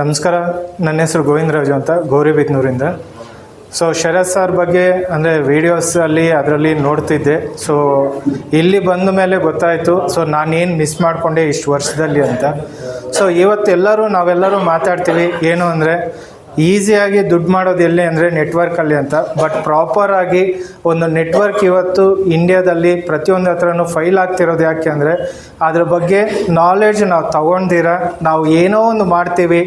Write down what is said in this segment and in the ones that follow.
ನಮಸ್ಕಾರ. ನನ್ನ ಹೆಸರು ಗೋವಿಂದರಾಜು ಅಂತ, ಗೌರಿಬಿದ್ನೂರಿಂದ. ಸೊ ಶರತ್ ಸರ್ ಬಗ್ಗೆ, ಅಂದರೆ ವೀಡಿಯೋಸಲ್ಲಿ ಅದರಲ್ಲಿ ನೋಡ್ತಿದ್ದೆ. ಸೊ ಇಲ್ಲಿ ಬಂದ ಮೇಲೆ ಗೊತ್ತಾಯಿತು. ಸೊ ನಾನೇನು ಮಿಸ್ ಮಾಡಿಕೊಂಡೆ ಇಷ್ಟು ವರ್ಷದಲ್ಲಿ ಅಂತ. ಸೊ ಇವತ್ತು ಎಲ್ಲರೂ ನಾವೆಲ್ಲರೂ ಮಾತಾಡ್ತೀವಿ. ಏನು ಅಂದರೆ ಈಸಿಯಾಗಿ ದುಡ್ಡು ಮಾಡೋದು ಎಲ್ಲಿ ಅಂದರೆ ನೆಟ್ವರ್ಕಲ್ಲಿ ಅಂತ. ಬಟ್ ಪ್ರಾಪರಾಗಿ ಒಂದು ನೆಟ್ವರ್ಕ್ ಇವತ್ತು ಇಂಡಿಯಾದಲ್ಲಿ ಪ್ರತಿಯೊಂದು ಹತ್ರನೂ ಫೈಲ್ ಆಗ್ತಿರೋದು ಯಾಕೆ ಅಂದರೆ ಅದ್ರ ಬಗ್ಗೆ ನಾಲೆಡ್ಜ್ ನಾವು ತಗೊಂಡಿರ, ನಾವು ಏನೋ ಒಂದು ಮಾಡ್ತೀವಿ,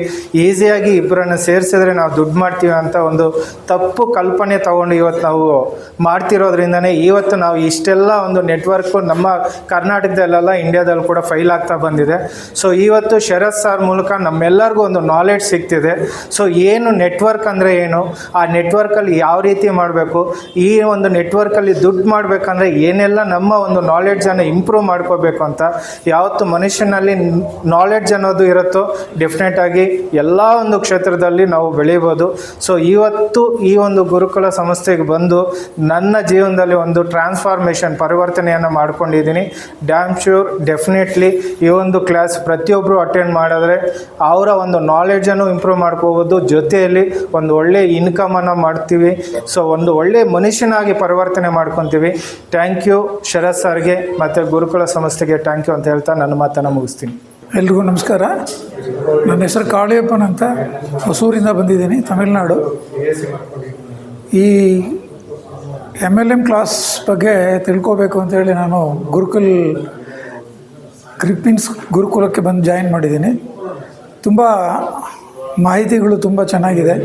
ಈಸಿಯಾಗಿ ಇಬ್ಬರನ್ನು ಸೇರಿಸಿದ್ರೆ ನಾವು ದುಡ್ಡು ಮಾಡ್ತೀವಿ ಅಂತ ಒಂದು ತಪ್ಪು ಕಲ್ಪನೆ ತಗೊಂಡು ಇವತ್ತು ನಾವು ಮಾಡ್ತಿರೋದ್ರಿಂದನೇ ಇವತ್ತು ನಾವು ಇಷ್ಟೆಲ್ಲ ಒಂದು ನೆಟ್ವರ್ಕು ನಮ್ಮ ಕರ್ನಾಟಕದಲ್ಲೆಲ್ಲ ಇಂಡಿಯಾದಲ್ಲಿ ಕೂಡ ಫೈಲ್ ಆಗ್ತಾ ಬಂದಿದೆ. ಸೊ ಇವತ್ತು ಶರತ್ ಸರ್ ಮೂಲಕ ನಮ್ಮೆಲ್ಲರಿಗೂ ಒಂದು ನಾಲೆಡ್ಜ್ ಸಿಗ್ತಿದೆ. ಸೊ ಏನು ನೆಟ್ವರ್ಕ್ ಅಂದರೆ ಏನು? ಆ ನೆಟ್ವರ್ಕಲ್ಲಿ ಯಾವ ರೀತಿ ಮಾಡಬೇಕು? ಈ ಒಂದು ನೆಟ್ವರ್ಕಲ್ಲಿ ದುಡ್ಡು ಮಾಡಬೇಕಂದ್ರೆ ಏನೆಲ್ಲ ನಮ್ಮ ಒಂದು ನಾಲೆಡ್ಜನ್ನು ಇಂಪ್ರೂವ್ ಮಾಡ್ಕೋಬೇಕು ಅಂತ ಯಾವತ್ತು ಮನುಷ್ಯನಲ್ಲಿ ನಾಲೆಡ್ಜ್ ಅನ್ನೋದು ಇರುತ್ತೋ ಡೆಫಿನೆಟ್ ಆಗಿ ಎಲ್ಲ ಒಂದು ಕ್ಷೇತ್ರದಲ್ಲಿ ನಾವು ಬೆಳೀಬೋದು. ಸೊ ಇವತ್ತು ಈ ಒಂದು ಗುರುಕುಲ ಸಂಸ್ಥೆಗೆ ಬಂದು ನನ್ನ ಜೀವನದಲ್ಲಿ ಒಂದು ಟ್ರಾನ್ಸ್ಫಾರ್ಮೇಷನ್ ಪರಿವರ್ತನೆಯನ್ನು ಮಾಡ್ಕೊಂಡಿದ್ದೀನಿ. ಡ್ಯಾಮ್ ಶ್ಯೂರ್ ಡೆಫಿನೆಟ್ಲಿ ಈ ಒಂದು ಕ್ಲಾಸ್ ಪ್ರತಿಯೊಬ್ಬರು ಅಟೆಂಡ್ ಮಾಡಿದ್ರೆ ಅವರ ಒಂದು ನಾಲೆಡ್ಜನ್ನು ಇಂಪ್ರೂವ್ ಮಾಡ್ಕೋಬೋದು. ಜೊತೆಯಲ್ಲಿ ಒಂದು ಒಳ್ಳೆ ಇನ್ಕಮನ್ನು ಮಾಡ್ತೀವಿ. ಸೊ ಒಂದು ಒಳ್ಳೆ ಮನುಷ್ಯನಾಗಿ ಪರಿವರ್ತನೆ ಮಾಡ್ಕೊತೀವಿ. ಥ್ಯಾಂಕ್ ಯು ಶರತ್ ಸರ್ಗೆ ಮತ್ತು ಗುರುಕುಲ ಸಂಸ್ಥೆಗೆ ಥ್ಯಾಂಕ್ ಯು ಅಂತ ಹೇಳ್ತಾ ನನ್ನ ಮಾತನ್ನು ಮುಗಿಸ್ತೀನಿ. ಎಲ್ರಿಗೂ ನಮಸ್ಕಾರ. ನನ್ನ ಹೆಸರು ಕಾಳಿಯಪ್ಪನ್ ಅಂತ ಹೊಸೂರಿಂದ ಬಂದಿದ್ದೀನಿ, ತಮಿಳ್ನಾಡು. ಈ ಎಂ ಎಲ್ ಎಂ ಕ್ಲಾಸ್ ಬಗ್ಗೆ ತಿಳ್ಕೋಬೇಕು ಅಂತೇಳಿ ನಾನು ಗುರುಕುಲ್ ಗ್ರಿಪ್ಪಿನ್ಸ್ ಗುರುಕುಲಕ್ಕೆ ಬಂದು ಜಾಯಿನ್ ಮಾಡಿದ್ದೀನಿ. ತುಂಬ ಮಾಹಿತಿಗಳು ತುಂಬ ಚೆನ್ನಾಗಿದೆ.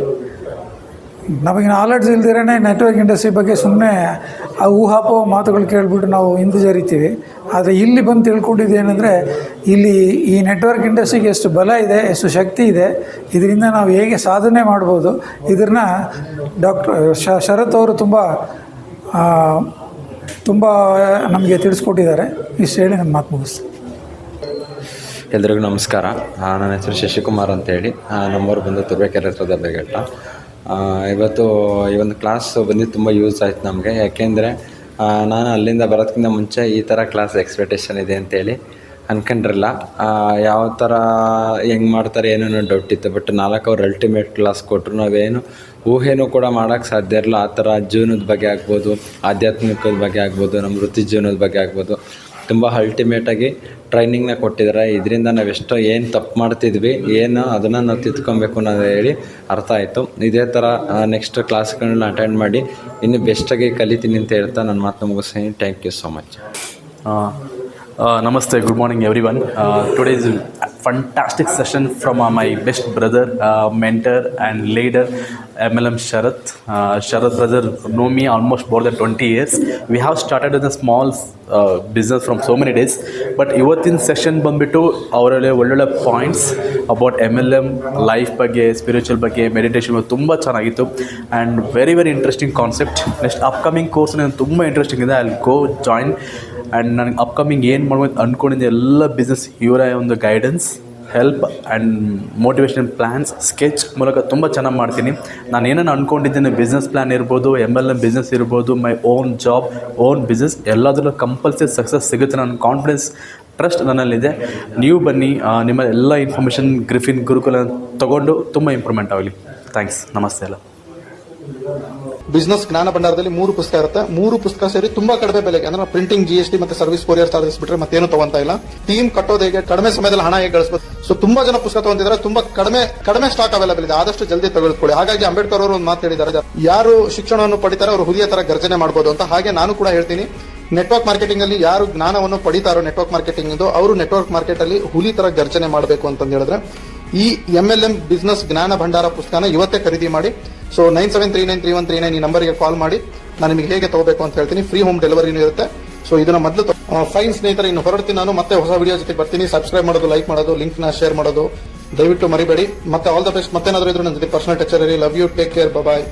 ನಮಗೆ ನಾಲೆಡ್ಜ್ ಇಲ್ದಿರೇ ನೆಟ್ವರ್ಕ್ ಇಂಡಸ್ಟ್ರಿ ಬಗ್ಗೆ ಸುಮ್ಮನೆ ಆ ಊಹಾಪೋ ಮಾತುಗಳು ಕೇಳಿಬಿಟ್ಟು ನಾವು ಹಿಂದೆ ಜರಿತೀವಿ. ಆದರೆ ಇಲ್ಲಿ ಬಂದು ತಿಳ್ಕೊಂಡಿದ್ದೇನೆಂದರೆ ಇಲ್ಲಿ ಈ ನೆಟ್ವರ್ಕ್ ಇಂಡಸ್ಟ್ರಿಗೆ ಎಷ್ಟು ಬಲ ಇದೆ, ಎಷ್ಟು ಶಕ್ತಿ ಇದೆ, ಇದರಿಂದ ನಾವು ಹೇಗೆ ಸಾಧನೆ ಮಾಡ್ಬೋದು ಇದನ್ನ ಡಾಕ್ಟರ್ ಶರತ್ ಅವರು ತುಂಬ ತುಂಬ ನಮಗೆ ತಿಳಿಸ್ಕೊಟ್ಟಿದ್ದಾರೆ. ಇಷ್ಟು ಹೇಳಿ ನನ್ನ ಮಾತು ಮುಗಿಸ್ತೀನಿ. ಎಲ್ರಿಗೂ ನಮಸ್ಕಾರ. ನನ್ನ ಹೆಸರು ಶಶಿಕುಮಾರ್ ಅಂತೇಳಿ. ನಂಬರ್ ಬಂದು ತುರ್ಬೇಕೆರೆ ಹತ್ರದ ಬೇಗಟ್ಟ ಇವತ್ತು ಈ ಒಂದು ಕ್ಲಾಸ್ ಬಂದು ತುಂಬ ಯೂಸ್ ಆಯಿತು ನಮಗೆ. ಯಾಕೆಂದರೆ ನಾನು ಅಲ್ಲಿಂದ ಬರೋದಕ್ಕಿಂತ ಮುಂಚೆ ಈ ಥರ ಕ್ಲಾಸ್ ಎಕ್ಸ್ಪೆಕ್ಟೇಷನ್ ಇದೆ ಅಂತೇಳಿ ಅನ್ಕೊಂಡಿರಲ್ಲ. ಆ, ಯಾವ ಥರ ಹೆಂಗೆ ಮಾಡ್ತಾರೆ ಏನೋ ಡೌಟ್ ಇತ್ತು. ಬಟ್ ನಾಲ್ಕು ಅವ್ರು ಅಲ್ಟಿಮೇಟ್ ಕ್ಲಾಸ್ ಕೊಟ್ಟರು ನಾವೇನು ಊಹೆನೂ ಕೂಡ ಮಾಡೋಕ್ಕೆ ಸಾಧ್ಯ ಇರಲ್ಲ. ಆ ಥರ ಜೀವನದ ಬಗ್ಗೆ ಆಗ್ಬೋದು ಆಧ್ಯಾತ್ಮಿಕದ ಬಗ್ಗೆ ಆಗ್ಬೋದು ನಮ್ಮ ವೃತ್ತಿ ಜೀವನದ ಬಗ್ಗೆ ಆಗ್ಬೋದು. ತುಂಬ ಅಲ್ಟಿಮೇಟಾಗಿ ಟ್ರೈನಿಂಗ್ನ ಕೊಟ್ಟಿದ್ದಾರೆ. ಇದರಿಂದ ನಾವು ಎಷ್ಟೋ ಏನು ತಪ್ಪು ಮಾಡ್ತಿದ್ವಿ, ಏನು ಅದನ್ನು ನಾವು ತಿದ್ಕೊಬೇಕು ಅನ್ನೋದು ಹೇಳಿ ಅರ್ಥ ಆಯಿತು. ಇದೇ ಥರ ನೆಕ್ಸ್ಟ್ ಕ್ಲಾಸ್ಗಳನ್ನ ಅಟೆಂಡ್ ಮಾಡಿ ಇನ್ನು ಬೆಸ್ಟಾಗಿ ಕಲಿತೀನಿ ಅಂತ ಹೇಳ್ತಾ ನನ್ನ ಮಾತು ಮುಗಿಸ್ತೀನಿ. ಥ್ಯಾಂಕ್ ಯು ಸೊ ಮಚ್ ನಮಸ್ತೆ good morning everyone everyone. Uh, fantastic session from uh, my best brother, uh, mentor, and leader, MLM Sharath. Uh, Sharath brother know me almost more than 20 years. We have started with a small uh, business from so many days, but ಇವತ್ತಿನ session ಬಂದ್ಬಿಟ್ಟು ಅವರಲ್ಲಿ ಒಳ್ಳೊಳ್ಳೆ points about M L M life ಬಗ್ಗೆ spiritual ಬಗ್ಗೆ meditation ಬಗ್ಗೆ ತುಂಬ ಚೆನ್ನಾಗಿತ್ತು and very very interesting concept next upcoming course ತುಂಬ ಇಂಟ್ರೆಸ್ಟಿಂಗ್ ಇದೆ ಜಾಯಿನ್ ಆ್ಯಂಡ್ ನನಗೆ ಅಪ್ಕಮಿಂಗ್ ಏನು ಮಾಡ್ಬೋದು ಅಂದ್ಕೊಂಡಿದ್ದೆ ಎಲ್ಲ ಬಿಸ್ನೆಸ್ ಇವರ ಒಂದು guidance help and motivation plans sketch ಮೂಲಕ ತುಂಬ ಚೆನ್ನಾಗಿ ಮಾಡ್ತೀನಿ. ನಾನು ಏನನ್ನು ಅಂದ್ಕೊಂಡಿದ್ದೇನೆ ಬಿಸ್ನೆಸ್ ಪ್ಲ್ಯಾನ್ ಇರ್ಬೋದು ಎಂ ಎಲ್ ಎಂ ಬಿಸ್ನೆಸ್ ಇರ್ಬೋದು my own job own business ಎಲ್ಲದರಲ್ಲೂ ಕಂಪಲ್ಸರಿ ಸಕ್ಸಸ್ ಸಿಗುತ್ತೆ. ನನ್ನ ಕಾನ್ಫಿಡೆನ್ಸ್ ಟ್ರಸ್ಟ್ ನನ್ನಲ್ಲಿದೆ. ನೀವು ಬನ್ನಿ ನಿಮ್ಮ ಎಲ್ಲ ಇನ್ಫಾರ್ಮೇಷನ್ ಗ್ರಿಫಿನ್ ಗುರುಕುಲ ತಗೊಂಡು ತುಂಬ ಇಂಪ್ರೂವ್ಮೆಂಟ್ ಆಗಲಿ. ಥ್ಯಾಂಕ್ಸ್ ನಮಸ್ತೆ ಎಲ್ಲ. ಬಿಸ್ನೆಸ್ ಜ್ಞಾನ ಭಂಡಾರದಲ್ಲಿ ಮೂರು ಪುಸ್ತಕ ಇರುತ್ತೆ. ಮೂರು ಪುಸ್ತಕ ಸೇರಿ ತುಂಬಾ ಕಡಿಮೆ ಬೆಲೆಗೆ, ಅಂದ್ರೆ ಪ್ರಿಂಟಿಂಗ್ ಜಿ ಎಸ್ ಟಿ ಮತ್ತೆ ಸರ್ವಿಸ್ ಕೊರಿಯರ್ ಚಾರ್ಜಸ್ ಬಿಟ್ರೆ ಮತ್ತೇನು ತಗೊಂತ ಇಲ್ಲ. ಟೀಮ್ ಕಟ್ಟೋದು ಹೇಗೆ, ಕಡಿಮೆ ಸಮಯದಲ್ಲಿ ಹಣ ಹೇಗೆ ಗಳಿಸಬಹುದು ಸೊ ತುಂಬಾ ಜನ ಪುಸ್ತಕ ತಗೊಂತಿದ್ದಾರೆ ತುಂಬಾ ಕಡಿಮೆ ಕಡಿಮೆ ಸ್ಟಾಕ್ ಅವೈಲೇಬಲ್ ಇದೆ. ಆದಷ್ಟು ಜಲ್ದಿ ತೆಗೆದುಕೊಳ್ಳಿ. ಹಾಗಾಗಿ ಅಂಬೇಡ್ಕರ್ ಅವರು ಒಂದು ಮಾತು ಹೇಳಿದ್ದಾರೆ. ಯಾರು ಶಿಕ್ಷಣವನ್ನು ಪಡಿತಾರೆ ಅವರು ಹುಲಿಯ ತರ ಗರ್ಜನೆ ಮಾಡಬಹುದು ಅಂತ ಹಾಗೆ ನಾನು ಕೂಡ ಹೇಳ್ತೀನಿ. ನೆಟ್ವರ್ಕ್ ಮಾರ್ಕೆಟಿಂಗ್ ಅಲ್ಲಿ ಯಾರು ಜ್ಞಾನವನ್ನು ಪಡಿತಾರೋ ನೆಟ್ವರ್ಕ್ ಮಾರ್ಕೆಟಿಂಗ್ ಎಂದು ಅವರು ನೆಟ್ವರ್ಕ್ ಮಾರ್ಕೆಟ್ ಅಲ್ಲಿ ಹುಲಿ ತರ ಗರ್ಜನೆ ಮಾಡಬೇಕು ಅಂತ ಹೇಳಿದ್ರೆ, ಈ ಎಂ ಎಲ್ ಎಂ ಬಿಸ್ನೆಸ್ ಜ್ಞಾನ ಭಂಡಾರ ಪುಸ್ತಕನ ಇವತ್ತೇ ಖರೀದಿ ಮಾಡಿ so nine seven three nine three one three nine ಈ ನಂಬರ್ಗೆ ಕಾಲ್ ಮಾಡಿ. ನಾನು ನಿಮಗೆ ಹೇಗೆ ತಗೋಬೇಕು ಅಂತ ಹೇಳ್ತೀನಿ. ಫ್ರೀ ಹೋಮ್ ಡೆಲಿವರಿನೂ ಇರುತ್ತೆ. ಸೊ ಇದನ್ನ ಮೊದಲು ಫೈನ್ ಸ್ನೇಹಿತರೆ, ಇನ್ನು ಹೊರಡ್ತೀನಿ ನಾನು. ಮತ್ತೆ ಹೊಸ ವಿಡಿಯೋ ಜೊತೆ ಬರ್ತೀನಿ. ಸಬ್ಸ್ಕ್ರೈಬ್ ಮಾಡೋದು ಲೈಕ್ ಮಾಡೋದು ಲಿಂಕ್ನ ಶೇರ್ ಮಾಡೋದು. ದಯವಿಟ್ಟು ಮರಿಬೇಡಿ. ಮತ್ತೆ ಆಲ್ ದ ಬೆಸ್ಟ್ ಮತ್ತೇನಾದ್ರೂ ಇದ್ರೆ ನನ್ನ ಜೊತೆ personal touch love you take care bye